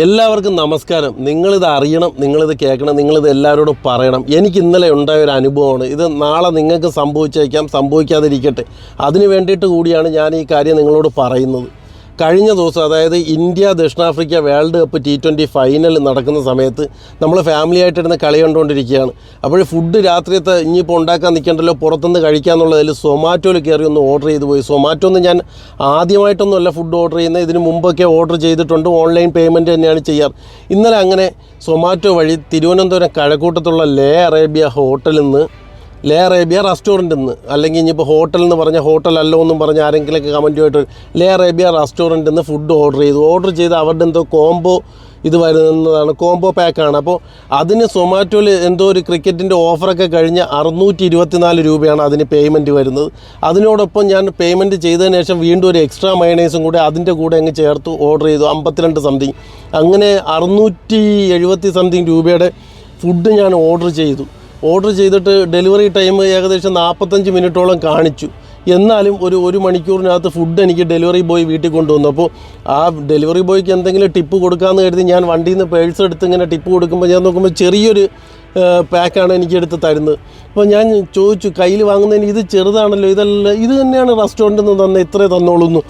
എല്ലാവർക്കും നമസ്കാരം. നിങ്ങളിത് അറിയണം നിങ്ങളിത് കേൾക്കണം നിങ്ങളിത് എല്ലാവരോടും പറയണം. എനിക്ക് ഇന്നലെ ഉണ്ടായ ഒരു അനുഭവമാണ്. ഇത് നാളെ നിങ്ങൾക്ക് സംഭവിച്ചേക്കാം സംഭവിക്കാതിരിക്കട്ടെ. അതിന് വേണ്ടിയിട്ട് കൂടിയാണ് ഞാൻ ഈ കാര്യം നിങ്ങളോട് പറയുന്നത്. കഴിഞ്ഞ ദിവസം അതായത് ഇന്ത്യ ദക്ഷിണാഫ്രിക്ക world cup T twenty final നടക്കുന്ന സമയത്ത് നമ്മൾ ഫാമിലി ആയിട്ടിരുന്ന് കളി കണ്ടുകൊണ്ടിരിക്കുകയാണ്. അപ്പോൾ ഫുഡ് രാത്രിയത്തെ ഇനിയിപ്പോൾ ഉണ്ടാക്കാൻ നിൽക്കേണ്ടല്ലോ പുറത്തുനിന്ന് കഴിക്കാന്നുള്ളതിൽ സൊമാറ്റോയിൽ കയറി ഒന്ന് ഓർഡർ ചെയ്ത് പോയി. സൊമാറ്റോ ഒന്ന് ഞാൻ ആദ്യമായിട്ടൊന്നുമല്ല ഫുഡ് ഓർഡർ ചെയ്യുന്നത്. ഇതിന് മുമ്പൊക്കെ ഓർഡർ ചെയ്തിട്ടുണ്ട്. ഓൺലൈൻ പേയ്മെന്റ് തന്നെയാണ് ചെയ്യാറ്. ഇന്നലെ അങ്ങനെ സൊമാറ്റോ വഴി തിരുവനന്തപുരം കഴക്കൂട്ടത്തുള്ള ലേ അറേബ്യ ഹോട്ടലിൽ നിന്ന് ലേ അറേബ്യ റെസ്റ്റോറന്റ് എന്ന് അല്ലെങ്കിൽ ഇനിയിപ്പോൾ ഹോട്ടൽ എന്ന് പറഞ്ഞ ഹോട്ടൽ അല്ലോ എന്നും പറഞ്ഞ ആരെങ്കിലൊക്കെ കമന്റുമായിട്ട് ലേ അറേബ്യ റെസ്റ്റോറന്റിൽ നിന്ന് ഫുഡ് ഓർഡർ ചെയ്തു. ഓർഡർ ചെയ്ത് അവരുടെ എന്തോ കോംബോ ഇത് വരുന്നതാണ് കോംബോ പാക്കാണ്. അപ്പോൾ അതിന് സൊമാറ്റോയിൽ എന്തോ ഒരു ക്രിക്കറ്റിന്റെ ഓഫറൊക്കെ കഴിഞ്ഞ് അറുന്നൂറ്റി ഇരുപത്തിനാല് രൂപയാണ് അതിന് പേയ്മെന്റ് വരുന്നത്. അതിനോടൊപ്പം ഞാൻ പേയ്മെന്റ് ചെയ്തതിന് ശേഷം വീണ്ടും ഒരു എക്സ്ട്രാ മയണൈസും കൂടെ അതിന്റെ കൂടെ അങ്ങ് ചേർത്ത്. ഓർഡർ ചെയ്തു. അമ്പത്തിരണ്ട് സംതിങ്. അങ്ങനെ അറുന്നൂറ്റി എഴുപത്തി സംതിങ് രൂപയുടെ ഫുഡ് ഞാൻ ഓർഡർ ചെയ്തു. ഓർഡർ ചെയ്തിട്ട് ഡെലിവറി ടൈം ഏകദേശം നാൽപ്പത്തഞ്ച് മിനിറ്റോളം കാണിച്ചു. എന്നാലും ഒരു ഒരു മണിക്കൂറിനകത്ത് ഫുഡ് എനിക്ക് ഡെലിവറി ബോയ് വീട്ടിൽ കൊണ്ടുവന്നു. അപ്പോൾ ആ ഡെലിവറി ബോയ്ക്ക് എന്തെങ്കിലും ടിപ്പ് കൊടുക്കാമെന്ന് കരുതി ഞാൻ വണ്ടിയിൽ നിന്ന് പേഴ്സ് എടുത്ത് ഇങ്ങനെ ടിപ്പ് കൊടുക്കുമ്പോൾ ഞാൻ നോക്കുമ്പോൾ ചെറിയൊരു പാക്കാണ് എനിക്ക് എടുത്ത് തരുന്നത്. അപ്പോൾ ഞാൻ ചോദിച്ചു കയ്യിൽ വാങ്ങുന്നതിന് ഇത് ചെറുതാണല്ലോ ഇതല്ല ഇത് തന്നെയാണ് റെസ്റ്റോറന്റിൽ നിന്ന് തന്നെ ഇത്രേ തന്നോളൂന്നു.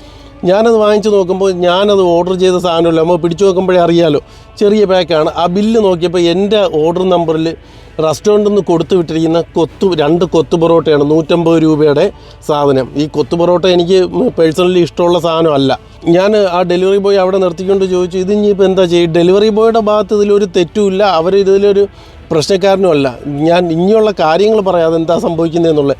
ഞാനത് വാങ്ങിച്ച് നോക്കുമ്പോൾ ഞാനത് ഓർഡർ ചെയ്ത സാധനമല്ല. നമ്മൾ പിടിച്ചു നോക്കുമ്പോഴേ അറിയാലോ. ചെറിയ പാക്കാണ് ആ ബില്ല് നോക്കിയപ്പോൾ എന്റെ ഓർഡർ നമ്പറിൽ റെസ്റ്റോറന്റിൽ നിന്ന് കൊടുത്തു വിട്ടിരിക്കുന്ന കൊത്തു രണ്ട് കൊത്തു പൊറോട്ടയാണ് നൂറ്റമ്പത് രൂപയുടെ സാധനം. ഈ കൊത്തു പൊറോട്ട എനിക്ക് പേഴ്സണലി ഇഷ്ടമുള്ള സാധനമല്ല. ഞാൻ ആ ഡെലിവറി ബോയ് അവിടെ നിർത്തിക്കൊണ്ട് ചോദിച്ചു ഇത് ഇനിയിപ്പോൾ എന്താ ചെയ്യും? ഡെലിവറി ബോയുടെ ഭാഗത്ത് ഇതിലൊരു തെറ്റുമില്ല. അവർ ഇതിലൊരു പ്രശ്നക്കാരനുമല്ല. ഞാൻ ഇനിയുള്ള കാര്യങ്ങൾ പറയാതെ എന്താ സംഭവിക്കുന്നതെന്നുള്ളത്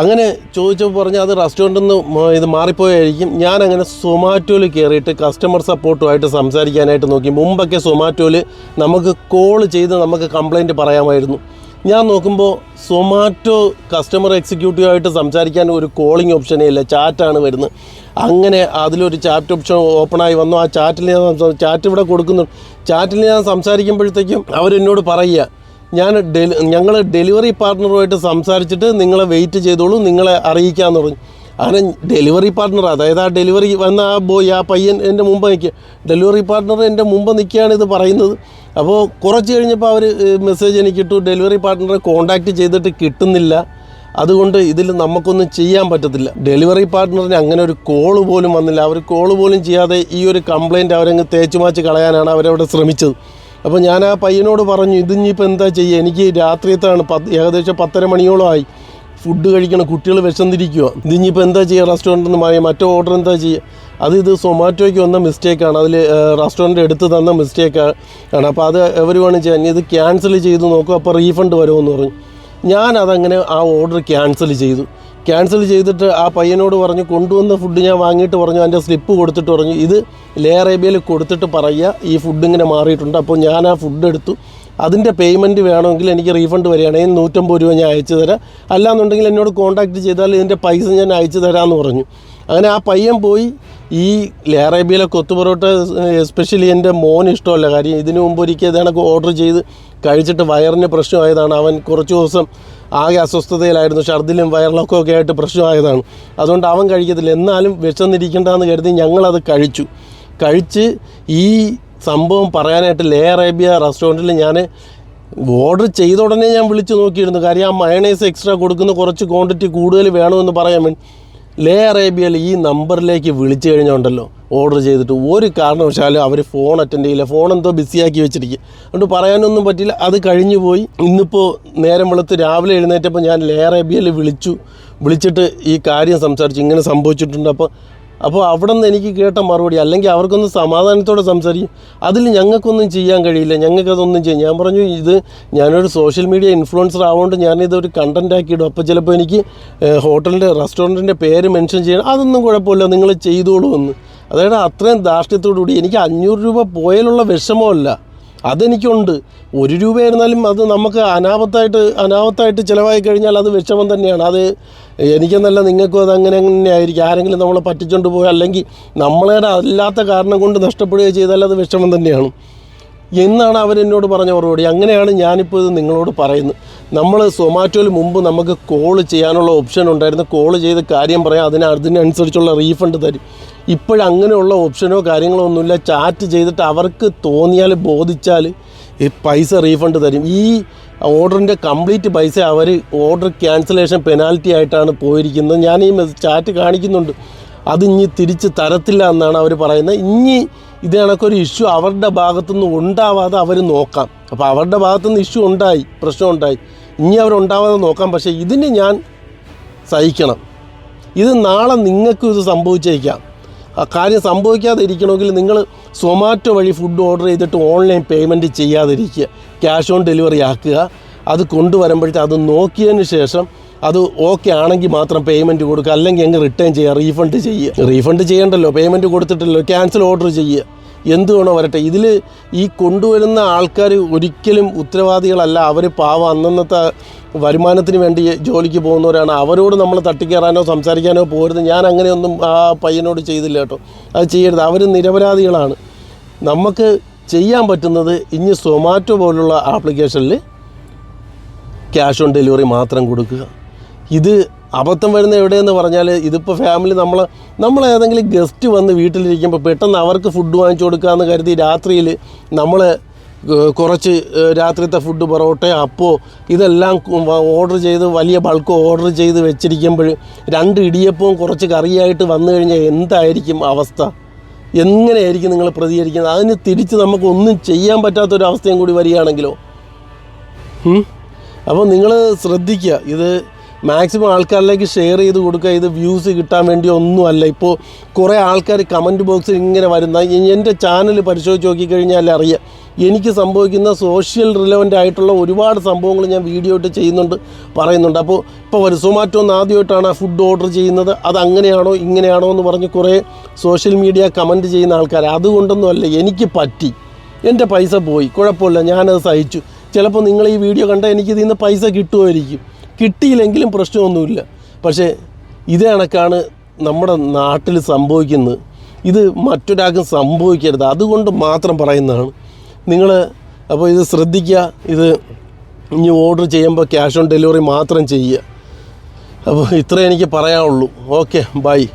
അങ്ങനെ ചോദിച്ചപ്പോൾ പറഞ്ഞാൽ അത് റെസ്റ്റോറന്റിൽ നിന്ന് ഇത് മാറിപ്പോയായിരിക്കും. ഞാൻ അങ്ങനെ സൊമാറ്റോയിൽ കയറിയിട്ട് കസ്റ്റമർ സപ്പോർട്ടുമായിട്ട് സംസാരിക്കാനായിട്ട് നോക്കി. മുമ്പൊക്കെ സൊമാറ്റോയിൽ നമുക്ക് കോൾ ചെയ്ത് നമുക്ക് കംപ്ലൈന്റ് പറയാമായിരുന്നു. ഞാൻ നോക്കുമ്പോൾ സൊമാറ്റോ കസ്റ്റമർ എക്സിക്യൂട്ടീവായിട്ട് സംസാരിക്കാൻ ഒരു കോളിംഗ് ഓപ്ഷനേ ഇല്ല. ചാറ്റാണ് വരുന്നത്. അങ്ങനെ അതിലൊരു ചാറ്റ് ഓപ്ഷൻ ഓപ്പണായി വന്നു. ആ ചാറ്റിൽ ഞാൻ ചാറ്റ് ഇവിടെ കൊടുക്കുന്നു ചാറ്റിൽ ഞാൻ സംസാരിക്കുമ്പോഴത്തേക്കും അവരെന്നോട് പറയുക ഞാൻ ഡെലി ഞങ്ങൾ ഡെലിവറി പാർട്ണറുമായിട്ട് സംസാരിച്ചിട്ട് നിങ്ങളെ വെയിറ്റ് ചെയ്തോളൂ നിങ്ങളെ അറിയിക്കാമെന്ന് പറഞ്ഞു. അങ്ങനെ ഡെലിവറി പാർട്ണർ അതായത് ആ ഡെലിവറി വന്ന ആ ബോയ് ആ പയ്യൻ എന്റെ മുമ്പ് നിൽക്കുക ഡെലിവറി പാർട്ട്ണർ എന്റെ മുമ്പ് നിൽക്കുകയാണ് ഇത് പറയുന്നത്. അപ്പോൾ കുറച്ച് കഴിഞ്ഞപ്പോൾ അവർ മെസ്സേജ് എനിക്ക് ഇട്ടു ഡെലിവറി പാർട്ട്ണറെ കോൺടാക്റ്റ് ചെയ്തിട്ട് കിട്ടുന്നില്ല. അതുകൊണ്ട് ഇതിൽ നമുക്കൊന്നും ചെയ്യാൻ പറ്റത്തില്ല. ഡെലിവറി പാർട്ട്ണറിന് അങ്ങനെ ഒരു കോൾ പോലും വന്നില്ല. അവർ കോൾ പോലും ചെയ്യാതെ ഈ ഒരു കംപ്ലയിന്റ് അവരങ്ങ് തേച്ചുമാച്ച് കളയാനാണ് അവരവിടെ ശ്രമിച്ചത്. അപ്പോൾ ഞാൻ ആ പയ്യനോട് പറഞ്ഞു ഇതിഞ്ഞിപ്പോൾ എന്താ ചെയ്യുക എനിക്ക് രാത്രിയത്താണ് പത്ത് ഏകദേശം പത്തര മണിയോളമായി ഫുഡ് കഴിക്കണം കുട്ടികൾ വിശന്നിരിക്കുക ഇതിഞ്ഞിപ്പോൾ എന്താ ചെയ്യുക റെസ്റ്റോറന്റിൽ നിന്ന് മാറിയ? മറ്റോ ഓർഡർ എന്താ ചെയ്യുക അത് ഇത് സൊമാറ്റോയ്ക്ക് വന്ന മിസ്റ്റേക്കാണ് അതിൽ റെസ്റ്റോറന്റ് എടുത്ത് തന്ന മിസ്റ്റേക്കാണ് ആണ്. അപ്പോൾ അത് എവർ വേണം ചെയ്യാൻ. ഇത് ക്യാൻസൽ ചെയ്ത് നോക്കും അപ്പോൾ റീഫണ്ട് വരുമെന്ന് പറഞ്ഞു. ഞാൻ അതങ്ങനെ ആ ഓർഡർ ക്യാൻസൽ ചെയ്തു. ക്യാൻസൽ ചെയ്തിട്ട് ആ പയ്യനോട് പറഞ്ഞു കൊണ്ടുവന്ന ഫുഡ് ഞാൻ വാങ്ങിയിട്ട് പറഞ്ഞു അതിന്റെ സ്ലിപ്പ് കൊടുത്തിട്ട് പറഞ്ഞു. ഇത് ലേ അറേബ്യയിൽ കൊടുത്തിട്ട് പറയുക ഈ ഫുഡ് ഇങ്ങനെ മാറിയിട്ടുണ്ട്. അപ്പോൾ ഞാൻ ആ ഫുഡ് എടുത്തു. അതിന്റെ പേയ്മെന്റ് വേണമെങ്കിൽ എനിക്ക് റീഫണ്ട് വരികയാണെങ്കിൽ നൂറ്റമ്പത് രൂപ ഞാൻ അയച്ചു തരാം. അല്ലാന്നുണ്ടെങ്കിൽ എന്നോട് കോൺടാക്റ്റ് ചെയ്താൽ ഇതിന്റെ പൈസ ഞാൻ അയച്ചു തരാമെന്ന് പറഞ്ഞു. അങ്ങനെ ആ പയ്യൻ പോയി. ഈ ലേ കൊത്തുപൊറോട്ട കൊത്തു പൊറോട്ട എസ്പെഷ്യലി എന്റെ മോന് ഇഷ്ടമല്ല. കാര്യം ഇതിനു മുമ്പ് ഒരിക്കൽ ഇതേണക്ക് ഓർഡർ ചെയ്ത് കഴിച്ചിട്ട് വയറിന് പ്രശ്നമായതാണ്. അവൻ കുറച്ച് ദിവസം ആകെ അസ്വസ്ഥതയിലായിരുന്നു. ഛർദിലും വയറിളക്കവും ഒക്കെ ആയിട്ട് പ്രശ്നമായതാണ്. അതുകൊണ്ട് അവൻ കഴിക്കത്തില്ല. എന്നാലും വിശന്നിരിക്കേണ്ടതെന്ന് കരുതി ഞങ്ങളത് കഴിച്ചു. കഴിച്ച് ഈ സംഭവം പറയാനായിട്ട് ലേ അറേബ്യ റെസ്റ്റോറന്റിൽ ഞാൻ ഓർഡർ ചെയ്ത ഉടനെ ഞാൻ വിളിച്ചു നോക്കിയിരുന്നു. കാര്യം ആ മയണൈസ് എക്സ്ട്രാ കൊടുക്കുന്ന കുറച്ച് ക്വാണ്ടിറ്റി കൂടുതൽ വേണമെന്ന് പറയാൻ വേണ്ടി. ലേ അറേബ്യയിൽ ഈ നമ്പറിലേക്ക് വിളിച്ചു കഴിഞ്ഞുണ്ടല്ലോ ഓർഡർ ചെയ്തിട്ട് ഒരു കാരണവശാലും അവർ ഫോൺ അറ്റൻഡ് ചെയ്യില്ല. ഫോൺ എന്തോ ബിസിയാക്കി വെച്ചിരിക്കും. അതുകൊണ്ട് പറയാനൊന്നും പറ്റില്ല. അത് കഴിഞ്ഞു പോയി. ഇന്നിപ്പോൾ നേരം വെളുത്ത് രാവിലെ എഴുന്നേറ്റപ്പോൾ ഞാൻ ലേ അറേബ്യയിൽ വിളിച്ചു. വിളിച്ചിട്ട് ഈ കാര്യം സംസാരിച്ചു. ഇങ്ങനെ സംഭവിച്ചിട്ടുണ്ട്. അപ്പോൾ അപ്പോൾ അവിടെ നിന്ന് എനിക്ക് കേട്ട മറുപടി അല്ലെങ്കിൽ അവർക്കൊന്ന് സമാധാനത്തോടെ സംസാരിക്കും അതിൽ ഞങ്ങൾക്കൊന്നും ചെയ്യാൻ കഴിയില്ല ഞങ്ങൾക്കതൊന്നും ചെയ്യാം ഞാൻ പറഞ്ഞു ഇത് ഞാനൊരു സോഷ്യൽ മീഡിയ ഇൻഫ്ലുവൻസർ ആവുകൊണ്ട് ഞാനിതൊരു കണ്ടന്റ് ആക്കിയിടും. അപ്പോൾ ചിലപ്പോൾ എനിക്ക് ഹോട്ടലിന്റെ റെസ്റ്റോറന്റിന്റെ പേര് മെൻഷൻ ചെയ്യണം. അതൊന്നും കുഴപ്പമില്ല നിങ്ങൾ ചെയ്തോളൂ എന്ന്. അതായത് അത്രയും ധാർഷ്ട്യത്തോടുകൂടി എനിക്ക് അഞ്ഞൂറ് രൂപ പോയാലുള്ള വിഷമമല്ല. അതെനിക്കുണ്ട്. ഒരു രൂപയായിരുന്നാലും അത് നമുക്ക് അനാപത്തായിട്ട് അനാപത്തായിട്ട് ചിലവായി കഴിഞ്ഞാൽ അത് വിഷമം തന്നെയാണ്. അത് എനിക്കെന്നല്ല നിങ്ങൾക്കും അത് അങ്ങനെ തന്നെ ആയിരിക്കും. ആരെങ്കിലും നമ്മളെ പറ്റിച്ചുകൊണ്ട് പോയോ അല്ലെങ്കിൽ നമ്മളെ അല്ലാത്ത കാരണം കൊണ്ട് നഷ്ടപ്പെടുകയോ ചെയ്താൽ അത് വിഷമം തന്നെയാണ്. എന്നാണ് അവരെന്നോട് പറഞ്ഞ മറുപടി. അങ്ങനെയാണ് ഞാനിപ്പോൾ ഇത് നിങ്ങളോട് പറയുന്നത്. നമ്മൾ സൊമാറ്റോയിൽ മുമ്പ് നമുക്ക് കോൾ ചെയ്യാനുള്ള ഓപ്ഷൻ ഉണ്ടായിരുന്നു. കോൾ ചെയ്ത് കാര്യം പറയാം. അതിന് അതിനനുസരിച്ചുള്ള റീഫണ്ട് തരും. ഇപ്പോഴങ്ങനെയുള്ള ഓപ്ഷനോ കാര്യങ്ങളോ ഒന്നുമില്ല. ചാറ്റ് ചെയ്തിട്ട് അവർക്ക് തോന്നിയാൽ ബോധിച്ചാൽ ഈ പൈസ റീഫണ്ട് തരും. ഈ ഓർഡറിന്റെ കംപ്ലീറ്റ് പൈസ അവർ ഓർഡർ ക്യാൻസലേഷൻ പെനാൽറ്റി ആയിട്ടാണ് പോയിരിക്കുന്നത്. ഞാൻ ഈ ചാറ്റ് കാണിക്കുന്നുണ്ട്. അത് ഇനി തിരിച്ച് തരത്തില്ല എന്നാണ് അവർ പറയുന്നത്. ഇനി ഇത് കണക്കൊരു ഇഷ്യൂ അവരുടെ ഭാഗത്തുനിന്ന് ഉണ്ടാവാതെ അവർ നോക്കാം. അപ്പോൾ അവരുടെ ഭാഗത്തുനിന്ന് ഇഷ്യൂ ഉണ്ടായി പ്രശ്നം ഉണ്ടായി. ഇനി അവരുണ്ടാവാതെ നോക്കാം. പക്ഷേ ഇതിന് ഞാൻ സഹിക്കണം. ഇത് നാളെ നിങ്ങൾക്കും ഇത് സംഭവിച്ചേക്കാം. കാര്യം സംഭവിക്കാതെ ഇരിക്കണമെങ്കിൽ നിങ്ങൾ സൊമാറ്റോ വഴി ഫുഡ് ഓർഡർ ചെയ്തിട്ട് ഓൺലൈൻ പേയ്മെന്റ് ചെയ്യാതിരിക്കുക. ക്യാഷ് ഓൺ ഡെലിവറി ആക്കുക. അത് കൊണ്ടുവരുമ്പോഴത്തെ അത് നോക്കിയതിന് ശേഷം അത് ഓക്കെ ആണെങ്കിൽ മാത്രം പേയ്മെന്റ് കൊടുക്കുക. അല്ലെങ്കിൽ അങ്ങ് റിട്ടേൺ ചെയ്യുക. റീഫണ്ട് ചെയ്യുക. റീഫണ്ട് ചെയ്യണ്ടല്ലോ. പേയ്മെന്റ് കൊടുത്തിട്ടല്ലോ ക്യാൻസൽ ഓർഡർ ചെയ്യുക. എന്ത് വേണോ വരട്ടെ. ഇതിൽ ഈ കൊണ്ടുവരുന്ന ആൾക്കാർ ഒരിക്കലും ഉത്തരവാദികളല്ല. അവർ പാവം. അന്നന്നത്തെ വരുമാനത്തിന് വേണ്ടി ജോലിക്ക് പോകുന്നവരാണ്. അവരോട് നമ്മൾ തട്ടിക്കയറാനോ സംസാരിക്കാനോ പോരുത്. ഞാൻ അങ്ങനെയൊന്നും ആ പയ്യനോട് ചെയ്തില്ല കേട്ടോ. അത് ചെയ്യരുത്. അവർ നിരപരാധികളാണ്. നമുക്ക് ചെയ്യാൻ പറ്റുന്നത് ഇനി സൊമാറ്റോ പോലുള്ള ആപ്ലിക്കേഷനിൽ ക്യാഷ് ഓൺ ഡെലിവറി മാത്രം കൊടുക്കുക. ഇത് അബദ്ധം വരുന്ന എവിടെയെന്ന് പറഞ്ഞാൽ ഇതിപ്പോൾ ഫാമിലി നമ്മൾ നമ്മൾ ഏതെങ്കിലും ഗസ്റ്റ് വന്ന് വീട്ടിലിരിക്കുമ്പോൾ പെട്ടെന്ന് അവർക്ക് ഫുഡ് വാങ്ങിച്ചു കൊടുക്കാമെന്ന് കരുതി രാത്രിയിൽ നമ്മൾ കുറച്ച് രാത്രിത്തെ ഫുഡ് പൊറോട്ടയോ അപ്പോ ഇതെല്ലാം ഓർഡർ ചെയ്ത് വലിയ ബൾക്ക് ഓർഡർ ചെയ്ത് വെച്ചിരിക്കുമ്പോൾ രണ്ട് ഇടിയപ്പവും കുറച്ച് കറിയായിട്ട് വന്നു കഴിഞ്ഞാൽ എന്തായിരിക്കും അവസ്ഥ? എങ്ങനെയായിരിക്കും നിങ്ങൾ പ്രതികരിക്കുന്നത്? അതിന് തിരിച്ച് നമുക്ക് ഒന്നും ചെയ്യാൻ പറ്റാത്തൊരവസ്ഥയും കൂടി വരികയാണെങ്കിലോ? അപ്പോൾ നിങ്ങൾ ശ്രദ്ധിക്കുക ഇത് മാക്സിമം ആൾക്കാരിലേക്ക് ഷെയർ ചെയ്ത് കൊടുക്കുക ഇത് വ്യൂസ് കിട്ടാൻ വേണ്ടി ഒന്നുമല്ല. ഇപ്പോൾ കുറേ ആൾക്കാർ കമന്റ് ബോക്സിൽ ഇങ്ങനെ വരുന്ന എന്റെ ചാനൽ പരിശോധിച്ച് നോക്കിക്കഴിഞ്ഞാൽ അറിയാം. എനിക്ക് സംഭവിക്കുന്ന സോഷ്യൽ റിലവന്റ് ആയിട്ടുള്ള ഒരുപാട് സംഭവങ്ങൾ ഞാൻ വീഡിയോ ഇട്ട് ചെയ്യുന്നുണ്ട് പറയുന്നുണ്ട്. അപ്പോൾ ഇപ്പോൾ ഒരു സൊമാറ്റോ ഒന്ന് ആദ്യമായിട്ടാണ് ആ ഫുഡ് ഓർഡർ ചെയ്യുന്നത്. അത് അങ്ങനെയാണോ ഇങ്ങനെയാണോ എന്ന് പറഞ്ഞ് കുറേ സോഷ്യൽ മീഡിയ കമന്റ് ചെയ്യുന്ന ആൾക്കാർ അതുകൊണ്ടൊന്നും അല്ല എനിക്ക് പറ്റി. എന്റെ പൈസ പോയി. കുഴപ്പമില്ല ഞാനത് സഹിച്ചു. ചിലപ്പോൾ നിങ്ങൾ ഈ വീഡിയോ കണ്ടാൽ എനിക്കിതിൽ നിന്ന് പൈസ കിട്ടുമായിരിക്കും. കിട്ടിയില്ലെങ്കിലും പ്രശ്നമൊന്നുമില്ല. പക്ഷേ ഇതേ കണക്കാണ് നമ്മുടെ നാട്ടിൽ സംഭവിക്കുന്നത്. ഇത് മറ്റൊരാൾക്കും സംഭവിക്കരുത്. അതുകൊണ്ട് മാത്രം പറയുന്നതാണ്. നിങ്ങൾ അപ്പോൾ ഇത് ശ്രദ്ധിക്കുക. ഇത് ഇനി ഓർഡർ ചെയ്യുമ്പോൾ ക്യാഷ് ഓൺ ഡെലിവറി മാത്രം ചെയ്യുക. അപ്പോൾ ഇത്രേ എനിക്ക് പറയാനുള്ളൂ. Okay bye.